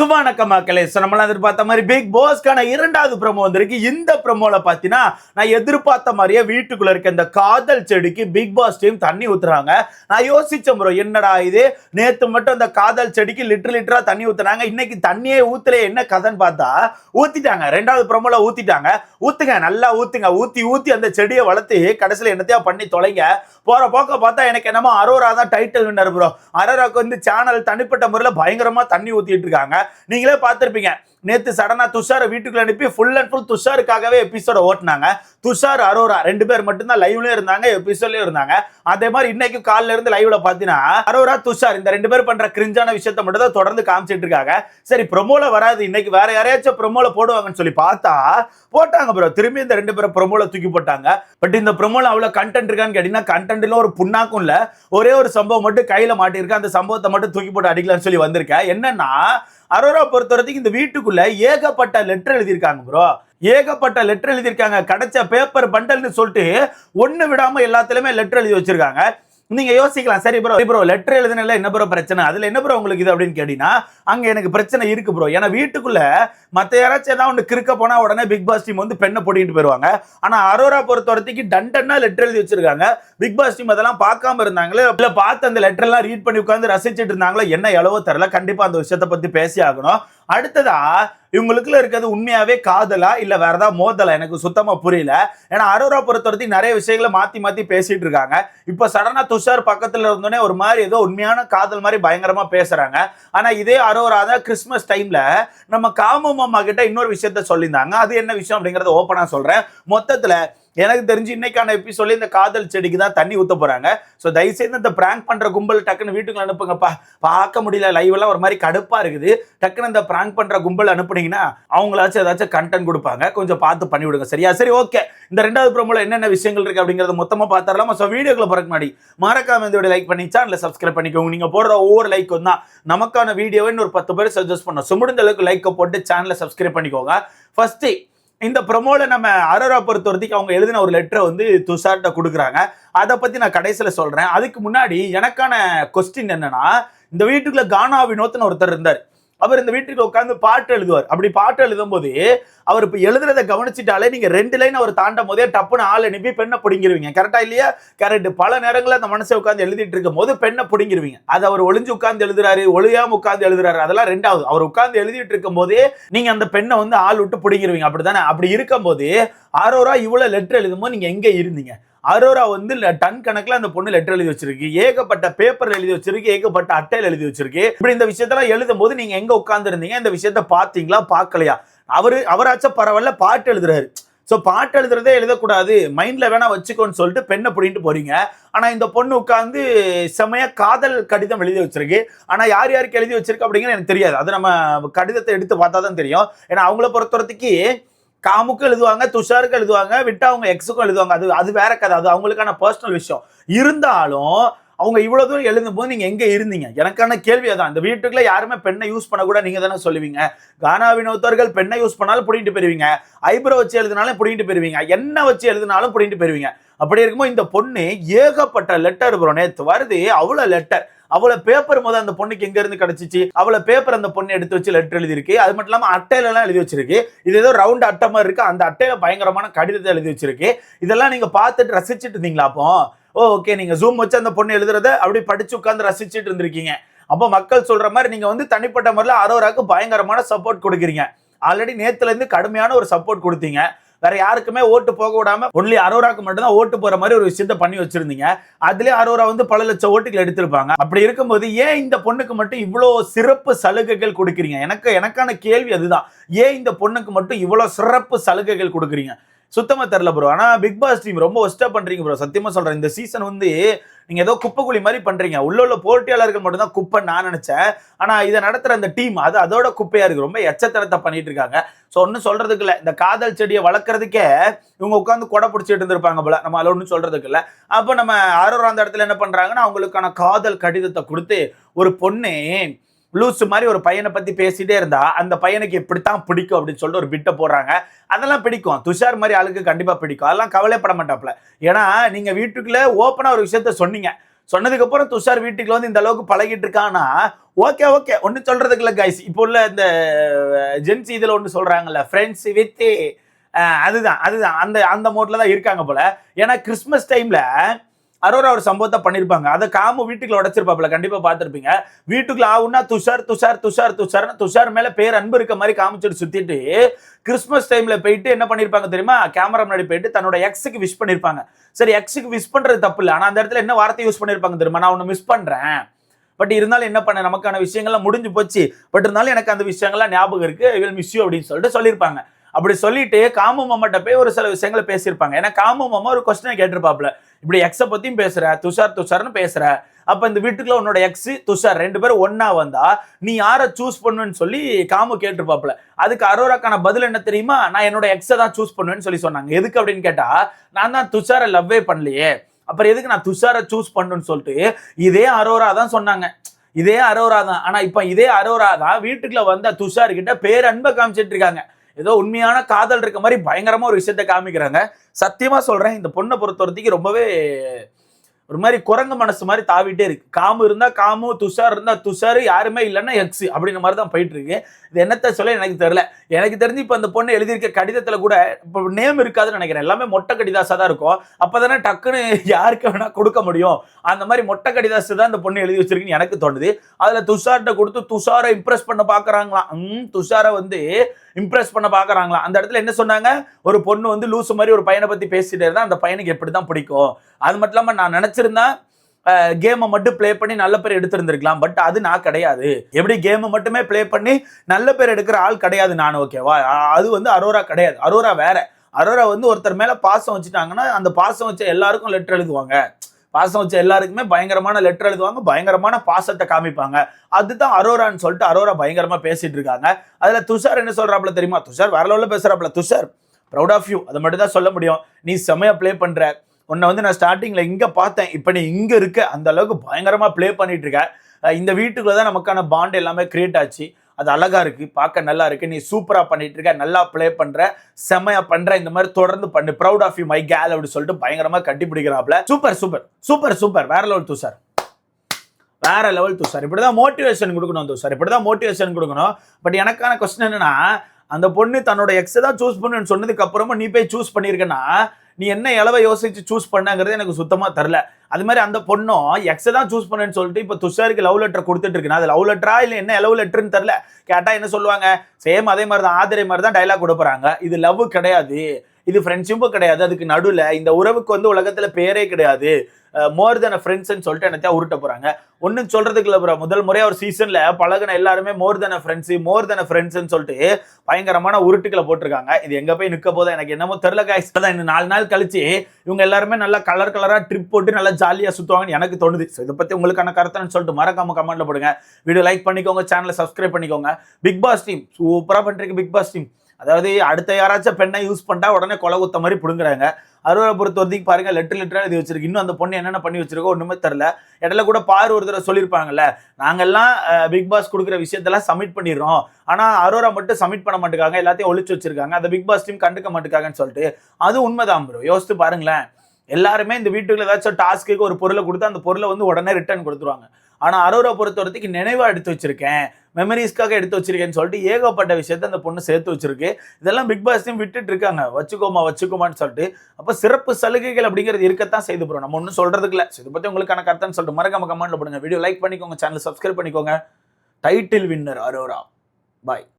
சுவானக்க மக்களே ஸோ நம்மளாம் எதிர்பார்த்த மாதிரி பிக் பாஸ்க்கான இரண்டாவது ப்ரமோ வந்திருக்கு. இந்த ப்ரோமோல பார்த்தீங்கன்னா நான் எதிர்பார்த்த மாதிரியே வீட்டுக்குள்ள இருக்க இந்த காதல் செடிக்கு பிக் பாஸ் டீம் தண்ணி ஊத்துறாங்க. நான் யோசிச்சேன் ப்ரோ என்னடா இது? நேற்று மட்டும் அந்த காதல் செடிக்கு லிட்டர் லிட்டரா தண்ணி ஊத்துனாங்க. இன்னைக்கு தண்ணியே ஊற்றுலே என்ன கதைன்னு பார்த்தா ஊத்திட்டாங்க. ரெண்டாவது ப்ரமோல ஊத்திட்டாங்க. ஊத்துங்க நல்லா ஊத்துங்க. ஊத்தி ஊத்தி அந்த செடியை வளர்த்து கடைசியில் என்னத்தையா பண்ணி தொலைங்க. போற போக்க பார்த்தா எனக்கு என்னமோ அரோரா தான் டைட்டில் வின்னர் ப்ரோ அரோராக்கு வந்து சேனல் தனிப்பட்ட முறையில் பயங்கரமா தண்ணி ஊத்திட்டு இருக்காங்க. நீங்களே பார்த்துருப்பீங்க. நேத்து சடனா துஷாரை வீட்டுக்குள்ள அனுப்பி ஃபுல் அண்ட் ஃபுல் துஷாருக்காகவே எபிசோட ஓட்டினாங்க. துஷார் அரோரா ரெண்டு பேர் மட்டும்தான் லைவ்லயே இருந்தாங்க எபிசோட்லயும் இருந்தாங்க. அதே மாதிரி இன்னைக்கு காலைல இருந்து லைவ்ல பாத்தீங்கன்னா அரோரா துஷார் இந்த ரெண்டு பேர் பண்ற கிரிஞ்சான விஷயத்த மட்டும் தான் தொடர்ந்து காமிச்சிட்டு இருக்காங்க. சரி ப்ரொமோல வராது. இன்னைக்கு வேற யாரையாச்சும் ப்ரொமோல போடுவாங்கன்னு சொல்லி பார்த்தா போட்டாங்க ப்ரோ திரும்பி இந்த ரெண்டு பேரும் ப்ரொமோல தூக்கி போட்டாங்க. பட் இந்த ப்ரொமோல அவ்வளவு கண்டென்ட் இருக்கான்னு கேட்டீங்கன்னா கண்டென்ட்ல ஒரு புண்ணாக்கும் இல்ல. ஒரே ஒரு சம்பவம் மட்டும் கையில மாட்டிருக்கு அந்த சம்பவத்தை மட்டும் தூக்கி போட்டு அடிக்கலாம்னு சொல்லி வந்திருக்கேன். என்னன்னா அரோரா பொறுத்த வரைக்கும் இந்த வீட்டுக்கு வீட்டுக்குள்ள ஏகப்பட்ட லெட்டர் எழுதியிருக்காங்க ப்ரோ ஏகப்பட்ட லெட்டர் எழுதியிருக்காங்க. கிடைச்ச பேப்பர் பண்டல்னு சொல்லிட்டு ஒண்ணு விடாம எல்லாத்துலயுமே லெட்டர் எழுதி வச்சிருக்காங்க. நீங்க யோசிக்கலாம். சரி ப்ரோ ப்ரோ லெட்டர் எழுதுனல என்ன ப்ரோ பிரச்சனை? அதுல என்ன ப்ரோ உங்களுக்கு இது அப்படின்னு கேட்டீங்கன்னா அங்க எனக்கு பிரச்சனை இருக்கு ப்ரோ ஏன்னா வீட்டுக்குள்ள மத்த யாராச்சும் ஏதாவது ஒன்று கிறுக்க போனா உடனே பிக் பாஸ் டீம் வந்து பெண்ணை போட்டிட்டு போயிருவாங்க. ஆனா அரோரா பொறுத்த வரைக்கும் டண்டன்னா லெட்டர் எழுதி வச்சிருக்காங்க. பிக் பாஸ் டீம் அதெல்லாம் பார்க்காம இருந்தாங்களே இல்ல பார்த்து அந்த லெட்டர் எல்லாம் ரீட் பண்ணி உட்காந்து ரசிச்சுட்டு இருந்தாங்களோ என்ன எளவோ தெரில கண்டிப்பா அந்த விஷயத்த பத்தி பேசி ஆகணும். அடுத்ததா இவங்களுக்குள்ள இருக்கிறது உண்மையாவே காதலா இல்ல வேற ஏதாவது மோதலா? எனக்கு சுத்தமா புரியல. ஏன்னா அரோரா பொறுத்த வரைக்கும் நிறைய விஷயங்களை மாத்தி மாத்தி பேசிட்டு இருக்காங்க. இப்ப சடனா துஷார் பக்கத்துல இருந்தோடனே ஒரு மாதிரி ஏதோ உண்மையான காதல் மாதிரி பயங்கரமா பேசுறாங்க. ஆனா இதே அரோரா தான் கிறிஸ்மஸ் டைம்ல நம்ம காமு மாமா கிட்ட இன்னொரு விஷயத்த சொல்லியிருந்தாங்க. அது என்ன விஷயம் அப்படிங்கறத ஓப்பனா சொல்றேன். மொத்தத்துல எனக்கு தெரிஞ்சு இன்னைக்கான எபிசோட்ல இந்த காதல் செடிக்கு தான் தண்ணி ஊத்த போறாங்க. ஸோ தயவுசெய்து இந்த பிராங்க் பண்ற கும்பல் டக்குன்னு வீட்டுக்கு அனுப்புங்கப்பா. பார்க்க முடியல லைவ் எல்லாம் ஒரு மாதிரி கடுப்பா இருக்குது. டக்குன்னு இந்த பிராங்க் பண்ற கும்பல் அனுப்புனீங்கன்னா அவங்களாச்சும் ஏதாச்சும் கண்டென்ட் கொடுப்பாங்க. கொஞ்சம் பார்த்து பண்ணி விடுங்க சரியா? சரி ஓகே இந்த ரெண்டாவது ப்ரோமோல என்னென்ன விஷயங்கள் இருக்கு அப்படிங்கறத மொத்தமா பார்த்தரலாமா ஸோ வீடியோக்குள்ள போறக்கு முன்னாடி மறக்காம இந்த வீடியோ லைக் பண்ணி சேனல சப்ஸ்கிரைப் பண்ணிக்கோங்க. நீங்க போடுற ஒவ்வொரு லைக்கும் தான் நமக்கான வீடியோவை ஒரு பத்து பேர் சஜஸ்ட் பண்ணோம் ஸோ அளவுக்கு லைக்கை போட்டு சேனலை சப்ஸ்கிரைப் பண்ணிக்கோங்க. ஃபர்ஸ்ட் இந்த ப்ரொமோல நம்ம அரோரா பொறுத்த வரைக்கும் அவங்க எழுதின ஒரு லெட்டரை வந்து துஷார்ட்ட கொடுக்குறாங்க. அதை பற்றி நான் கடைசியில் சொல்கிறேன் அதுக்கு முன்னாடி எனக்கான கொஸ்டின் என்னன்னா இந்த வீட்டுக்குள்ள கானா வினோத்னு ஒருத்தர் இருந்தார். அவர் இந்த வீட்டுக்கு உட்காந்து பாட்டு எழுதுவார். அப்படி பாட்டு எழுதும் போது அவர் இப்போ எழுதுறதை கவனிச்சிட்டாலே நீங்கள் ரெண்டு லைன் அவர் தாண்டும் போதே டப்புன்னு ஆள் அனுப்பி பெண்ணை பிடிங்கிருவீங்க. கரெக்டாக இல்லையா? கரெக்ட் பல நேரங்களில் அந்த மனசை உட்காந்து எழுதிட்டு இருக்கும் போது பெண்ணை பிடிங்கிருவீங்க. அது அவர் ஒளிஞ்சு உட்காந்து எழுதுறாரு ஒளியாமல் உட்காந்து எழுதுறாரு. அதெல்லாம் ரெண்டாவது. அவர் உட்காந்து எழுதிட்டு இருக்கும் போதே நீங்கள் அந்த பெண்ணை வந்து ஆள் விட்டு பிடிங்கிருவீங்க. அப்படி தானே அப்படி இருக்கும்போது ஆரோரா இவ்வளோ லெட்டர் எழுதும்போது நீங்கள் எங்கே இருந்தீங்க? அரோரா வந்து டன் கணக்கில் அந்த பொண்ணு லெட்டர் எழுதி வச்சிருக்கு. ஏகப்பட்ட பேப்பர் எழுதி வச்சிருக்கு. ஏகப்பட்ட அட்டையில் எழுதி வச்சிருக்கு. இப்படி இந்த விஷயத்தெல்லாம் எழுதும் போது நீங்க எங்க உட்கார்ந்து இருந்தீங்க? இந்த விஷயத்த பாத்தீங்களா பார்க்கலையா? அவரு அவராச்சும் பரவாயில்ல பாட்டு எழுதுறாரு. ஸோ பாட்டு எழுதுறதே எழுதக்கூடாது. மைண்டில் வேணா வச்சுக்கோன்னு சொல்லிட்டு பெண்ணை பிடின்ட்டு போறீங்க. ஆனால் இந்த பொண்ணு உட்காந்து செமையா காதல் கடிதம் எழுதி வச்சிருக்கு. ஆனால் யார் யாருக்கு எழுதி வச்சிருக்கு அப்படிங்கிறது எனக்கு தெரியாது. அது நம்ம கடிதத்தை எடுத்து பார்த்தா தான் தெரியும். ஏன்னா அவங்கள பொறுத்தவரத்துக்கு காமுக்கும் எழுதுவாங்க துஷாருக்கு எழுதுவாங்க விட்டா அவங்க எக்ஸுக்கும் எழுதுவாங்க. அது அது வேற கதை. அது அவங்களுக்கான பர்சனல் விஷயம். இருந்தாலும் அவங்க இவ்வளவு தூரம் எழுதும் போது நீங்க எங்க இருந்தீங்க? எனக்கான கேள்வி அதான். இந்த வீட்டுக்குள்ள யாருமே பெண்ணை யூஸ் பண்ணக்கூட நீங்க தானே சொல்லுவீங்க. கானா வினோத்தர்கள் பெண்ணை யூஸ் பண்ணாலும் பிடிங்கிட்டு போயிருவீங்க. ஐப்ரோ வச்சு எழுதினாலும் பிடிங்கிட்டு போயிருவீங்க. என்ன வச்சு எழுதினாலும் பிடிங்கிட்டு போயிருவீங்க. அப்படி இருக்கும்போது இந்த பொண்ணு ஏகப்பட்ட லெட்டர் ப்ரோ நேத்து வருது. அவ்வளவு லெட்டர் அவ்வளவு பேப்பர் முத அந்த பொண்ணுக்கு எங்க இருந்து கிடைச்சிச்சு? அவ்வளவு பேப்பர் அந்த பொண்ணு எடுத்து வச்சு லெட்டர் எழுதியிருக்கு. அது மட்டும் இல்லாம அட்டையில எல்லாம் எழுதி வச்சிருக்கு. இது ஏதோ ரவுண்ட் அட்டை மாதிரி இருக்கு. அந்த அட்டையில பயங்கரமான கடிதத்தை எழுதி வச்சிருக்கு. இதெல்லாம் நீங்க பார்த்துட்டு ரசிச்சிட்டு இருந்தீங்களா அப்போ? ஓ ஓகே நீங்க ஜூம் வச்சு அந்த பொண்ணு எழுதுறத அப்படி படிச்சு உட்காந்து ரசிச்சுட்டு இருந்திருக்கீங்க. அப்போ மக்கள் சொல்ற மாதிரி நீங்க வந்து தனிப்பட்ட முறையில் அரோராக்கு பயங்கரமான சப்போர்ட் கொடுக்குறீங்க. ஆல்ரெடி நேத்துல இருந்து கடுமையான ஒரு சப்போர்ட் கொடுத்தீங்க. வேற யாருக்குமே ஓட்டு போக விடாம ஒன்லி அரோராக்கு மட்டும்தான் ஓட்டு போற மாதிரி ஒரு விஷயத்த பண்ணி வச்சிருந்தீங்க. அதுலயே அரோரா வந்து பல லட்சம் ஓட்டுகள் எடுத்திருப்பாங்க. அப்படி இருக்கும்போது ஏன் இந்த பொண்ணுக்கு மட்டும் இவ்வளோ சிறப்பு சலுகைகள் கொடுக்குறீங்க? எனக்கு எனக்கான கேள்வி அதுதான். ஏன் இந்த பொண்ணுக்கு மட்டும் இவ்வளோ சிறப்பு சலுகைகள் கொடுக்குறீங்க? சுத்தமா தெரில ப்ரோ ஆனா பிக் பாஸ் டீம் ரொம்ப ஒஸ்டா பண்றீங்க ப்ரோ சத்தியமா சொல்றேன் இந்த சீசன் வந்து நீங்க ஏதோ குப்பைக்குழி மாதிரி பண்றீங்க. உள்ள உள்ள போட்டியாளர்கள் மட்டும்தான் குப்பை நான் நினைச்சேன். ஆனா இதை நடத்துற அந்த டீம் அது அதோட குப்பையா இருக்கு. ரொம்ப எச்சத்தனத்தை பண்ணிட்டு இருக்காங்க. ஸோ ஒன்றும் சொல்றதுக்கு இல்லை. இந்த காதல் செடியை வளர்க்குறதுக்கே இவங்க உட்காந்து கொடை பிடிச்சிட்டு இருந்திருப்பாங்க போல. நம்ம அதில் ஒன்றும் சொல்றதுக்கு இல்லை. அப்போ நம்ம ஆரோரம் அந்த இடத்துல என்ன பண்றாங்கன்னா அவங்களுக்கான காதல் கடிதத்தை கொடுத்து ஒரு பொண்ணு லூஸ் மாதிரி ஒரு பையனை பற்றி பேசிகிட்டே இருந்தா அந்த பையனுக்கு இப்படித்தான் பிடிக்கும் அப்படின்னு சொல்லிட்டு ஒரு பிட்டை போடுறாங்க. அதெல்லாம் பிடிக்கும். துஷார் மாதிரி ஆளுக்கு கண்டிப்பாக பிடிக்கும். அதெல்லாம் கவலைப்பட மாட்டாப்ல ஏன்னா நீங்கள் வீட்டுக்குள்ளே ஓப்பனாக ஒரு விஷயத்த சொன்னீங்க. சொன்னதுக்கப்புறம் துஷார் வீட்டுக்குள்ள வந்து இந்த அளவுக்கு பழகிட்டு இருக்கானா ஓகே ஓகே ஒன்றும் சொல்கிறதுக்கு இல்லை கைஸ் இப்போ உள்ள இந்த ஜென்ஸ் இதில் ஒன்று சொல்கிறாங்கல்ல ஃப்ரெண்ட்ஸ் வித் அதுதான் அதுதான். அந்த அந்த மோட்டில் தான் இருக்காங்க போல். ஏன்னா கிறிஸ்மஸ் டைமில் அரோரா ஒரு சம்பவத்தை பண்ணியிருப்பாங்க அதை காமு வீட்டுக்குள்ள உடைச்சிருப்பாப்ல கண்டிப்பா பார்த்துருப்பீங்க. வீட்டுக்குள்ள ஆகுன்னா துஷார் துஷார் துஷார் துஷார்னு துஷார் மேல பேர் அன்பு இருக்க மாதிரி காமிச்சிட்டு சுத்திட்டு கிறிஸ்மஸ் டைம்ல போயிட்டு என்ன பண்ணிருப்பாங்க தெரியுமா? கேமரா முன்னாடி போயிட்டு தன்னோட எக்ஸுக்கு விஷ் பண்ணிருப்பாங்க. சரி எக்ஸுக்கு விஷ் பண்றது தப்பு இல்லை. ஆனா அந்த இடத்துல என்ன வார்த்தை யூஸ் பண்ணிருப்பாங்க தெரியுமா? நான் ஒன்னு மிஸ் பண்றேன். பட் இருந்தாலும் என்ன பண்ண? நமக்கான விஷயங்கள்லாம் முடிஞ்சு போச்சு. பட் இருந்தாலும் எனக்கு அந்த விஷயங்கள்லாம் ஞாபகம் இருக்கு. வில் மிஸ் யூ அப்படின்னு சொல்லிட்டு சொல்லியிருப்பாங்க அப்படி சொல்லிட்டு காமு மாமாட்ட போய் ஒரு சில விஷயங்களை பேசியிருப்பாங்க. ஏன்னா காமு மாமா ஒரு கொஸ்டினை கேட்டிருப்பாப்ல இப்படி எக்ஸை பற்றியும் பேசுகிற துஷார் துஷார்னு பேசுகிற அப்போ இந்த வீட்டுக்குள்ள உன்னோட எக்ஸ் துஷார் ரெண்டு பேரும் ஒன்றா வந்தா நீ யாரை சூஸ் பண்ணுன்னு சொல்லி காமு கேட்டிருப்பாப்ல அதுக்கு அரோராக்கான பதில் என்ன தெரியுமா? நான் என்னோட எக்ஸை தான் சூஸ் பண்ணுவேன்னு சொல்லி சொன்னாங்க. எதுக்கு அப்படின்னு கேட்டா நான் தான் துஷாரை லவ்வே பண்ணலையே. அப்புறம் எதுக்கு நான் துஷாரை சூஸ் பண்ணுன்னு சொல்லிட்டு இதே அரோரா தான் சொன்னாங்க. இதே அரோரா தான். ஆனா இப்ப இதே அரோரா தான் வீட்டுக்குள்ள வந்த துஷார் கிட்ட பேரன்பை காமிச்சிட்டு இருக்காங்க. ஏதோ உண்மையான காதல் இருக்க மாதிரி பயங்கரமா ஒரு விஷயத்த காமிக்கிறாங்க. சத்தியமாக சொல்கிறேன் இந்த பொண்ணை பொறுத்த வரைக்கும் ரொம்பவே ஒரு மாதிரி குரங்கு மனசு மாதிரி தாவிட்டே இருக்கு. காமு இருந்தா காமு துஷார் இருந்தா துஷார் யாருமே இல்லைன்னா எக்ஸ் அப்படின்ற மாதிரி தான் போயிட்டு இருக்கு. இது என்னத்த சொல்ல எனக்கு தெரியல. எனக்கு தெரிஞ்சு இப்போ அந்த பொண்ணு எழுதியிருக்க கடிதத்துல கூட இப்போ நேம் இருக்காதுன்னு நினைக்கிறேன். எல்லாமே மொட்டை கடிதாசா தான் இருக்கும். அப்பதானே டக்குன்னு யாருக்கு வேணா கொடுக்க முடியும். அந்த மாதிரி மொட்டை கடிதாசு தான் இந்த பொண்ணு எழுதி வச்சிருக்குன்னு எனக்கு தோணுது. அதுல துஷார்ட்ட கொடுத்து துஷாரை இம்ப்ரெஸ் பண்ண பாக்குறாங்களாம் ம் துஷாரை வந்து இம்ப்ரெஸ் பண்ண பாக்குறாங்களாம் அந்த இடத்துல என்ன சொன்னாங்க? ஒரு பொண்ணு வந்து லூசு மாதிரி ஒரு பையனை பத்தி பேசிட்டே இருந்தா அந்த பையனுக்கு எப்படி தான் பிடிக்கும்? அது மட்டும் இல்லாம நான் நினைச்சிருந்தேன் கேமை மட்டும் ப்ளே பண்ணி நல்ல பேர் எடுத்திருந்திருக்கலாம். பட் அது நான் கிடையாது. எப்படி கேமை மட்டுமே ப்ளே பண்ணி நல்ல பேர் எடுக்கிற ஆள் கிடையாது நான் ஓகேவா அது வந்து அரோரா கிடையாது. அரோரா வேற. அரோரா வந்து ஒருத்தர் மேல பாசம் வச்சுட்டாங்கன்னா அந்த பாசம் வச்ச எல்லாருக்கும் லெட்டர் எழுதுவாங்க. பாசம் வச்ச எல்லாருக்குமே பயங்கரமான லெட்டர் எழுதுவாங்க பயங்கரமான பாசத்தை காமிப்பாங்க. அதுதான் அரோரான்னு சொல்லிட்டு அரோரா பயங்கரமா பேசிட்டு இருக்காங்க. அதுல துஷார் என்ன சொல்றாப்புல தெரியுமா? துஷார் வேற லெவலில் பேசுறாப்புல. துஷார் ப்ரௌட் ஆஃப் யூ அதை மட்டும் தான் சொல்ல முடியும். நீ செமையா ப்ளே பண்ற. உன்னை வந்து நான் ஸ்டார்டிங்கில் இங்கே பார்த்தேன். இப்போ நீ இங்கே இருக்க. அந்த அளவுக்கு பயங்கரமாக ப்ளே பண்ணிகிட்டு இருக்க. இந்த வீட்டுக்குள்ளே தான் நமக்கான பாண்ட் எல்லாமே க்ரியேட் ஆச்சு. அது அழகாக இருக்குது பார்க்க நல்லா இருக்குது நீ சூப்பராக பண்ணிகிட்டு இருக்க. நல்லா ப்ளே பண்ணுற செமையா பண்ணுற இந்த மாதிரி தொடர்ந்து பண்ணு. Proud of you my girl அப்படின்னு சொல்லிட்டு பயங்கரமாக கட்டிப்பிடிக்கிறாப்ல. சூப்பர் சூப்பர் சூப்பர் சூப்பர் வேற லெவல் துஷார் வேற லெவல் தூ சார் இப்படி தான் மோட்டிவேஷன் கொடுக்கணும் தூ சார் இப்படி தான் மோட்டிவேஷன் கொடுக்கணும். பட் எனக்கான கொஸ்டின் என்னன்னா அந்த பொண்ணு தன்னோட எக்ஸ் தான் சூஸ் பண்ணுன்னு சொன்னதுக்கு அப்புறமா நீ போய் சூஸ் பண்ணியிருக்கேன்னா நீ என்ன இளவை யோசிச்சு சூஸ் பண்ணங்கிறது எனக்கு சுத்தமாக தெரில அது மாதிரி அந்த பொண்ணும் எக்ஸை தான் சூஸ் பண்ணுன்னு சொல்லிட்டு இப்போ துஷாருக்கு லவ் லெட்டர் கொடுத்துட்டு இருக்கு. அது லவ் லெட்டரா இல்லை என்ன லவ் லெட்டர்னு தெரில கேட்டால் என்ன சொல்லுவாங்க? சேம் அதே மாதிரி தான் ஆதரே மாதிரி தான் டைலாக் கொடுப்பறாங்க இது லவ் கிடையாது. இது ஃப்ரெண்ட்ஷிப்பும் கிடையாது. அதுக்கு நடுவில் இந்த உறவுக்கு வந்து உலகத்தில் பேரே கிடையாது. மோர் தென் ஃப்ரெண்ட்ஸ்ன்னு சொல்லிட்டு என்னத்தையா உருட்ட போகிறாங்க ஒன்றும் சொல்கிறதுக்கு இல்லை bro. முதல் முறையா ஒரு சீசனில் பழகுன எல்லாருமே மோர் தென் ஃப்ரெண்ட்ஸு மோர் தென் ஃப்ரெண்ட்ஸ்ன்னு சொல்லிட்டு பயங்கரமான உருட்டுக்களை போட்டிருக்காங்க. இது எங்கே போய் நிற்க போதும் எனக்கு என்னமோ தெரில காய்ஸ் தான் இன்னும் நாலு நாள் கழிச்சு இவங்க எல்லாருமே நல்லா கலர் கலராக ட்ரிப் போட்டு நல்லா ஜாலியாக சுற்றுவாங்கன்னு எனக்கு தோணுது. இதை பற்றி உங்களுக்கான கருத்துன்னு சொல்லிட்டு மறக்காம கமெண்ட்டில் போடுங்க. வீடியோ லைக் பண்ணிக்கோங்க சேனலை சப்ஸ்கிரைப் பண்ணிக்கோங்க. பிக் பாஸ் டீம் சூப்பராக பண்ணுறீங்க பிக் பாஸ் டீம் அதாவது அடுத்த யாராச்சும் பெண்ணை யூஸ் பண்ணிட்டா உடனே கொலை குத்த மாதிரி பிடுங்குறாங்க. அறுவரை பொறுத்த வரைக்கும் பாருங்க லெட்டர் லெட்டராக எழுதி வச்சிருக்கு. இன்னும் அந்த பொண்ணு என்னென்ன பண்ணி வச்சிருக்கோ ஒன்றுமே தெரில இடையில கூட பாரு ஒரு தடவை சொல்லியிருப்பாங்கல்ல நாங்கள்லாம் பிக் பாஸ் கொடுக்குற விஷயத்தெல்லாம் சப்மிட் பண்ணிடுறோம். ஆனால் அரோரா மட்டும் சப்மிட் பண்ண மாட்டேங்காங்க எல்லாத்தையும் ஒழிச்சு வச்சிருக்காங்க. அந்த பிக் பாஸ் டீம் கண்டுக்க மாட்டேங்காங்கன்னு சொல்லிட்டு அது உண்மைதான் ப்ரோ யோசித்து பாருங்களேன். எல்லாருமே இந்த வீட்டுக்குள்ள ஏதாச்சும் டாஸ்க்கு ஒரு பொருளை கொடுத்து அந்த பொருளை வந்து உடனே ரிட்டர்ன் கொடுத்துருவாங்க. ஆனால் அரோரா பொறுத்த வரைக்கும் நினைவாக எடுத்து வச்சிருக்கேன். மெமரிஸ்க்காக எடுத்து வச்சிருக்கேன்னு சொல்லிட்டு ஏகப்பட்ட விஷயத்த அந்த பொண்ணு சேர்த்து வச்சிருக்கு. இதெல்லாம் பிக் பாஸ்டையும் விட்டுட்டு இருக்காங்க. வச்சுக்கோமா வச்சுக்கோமான்னு சொல்லிட்டு. அப்போ சிறப்பு சலுகைகள் அப்படிங்கிறது இருக்கத்தான் செய்து போகிறோம் நம்ம ஒன்றும் சொல்கிறதுக்கு இல்லை. இதை பத்தி உங்களுக்கான கருத்துன்னு சொல்லிட்டு மறக்காம கமெண்ட்ல போடுங்க. வீடியோ லைக் பண்ணிக்கோங்க. சேனல் சப்ஸ்கிரைப் பண்ணிக்கோங்க. Title winner Arora. பாய்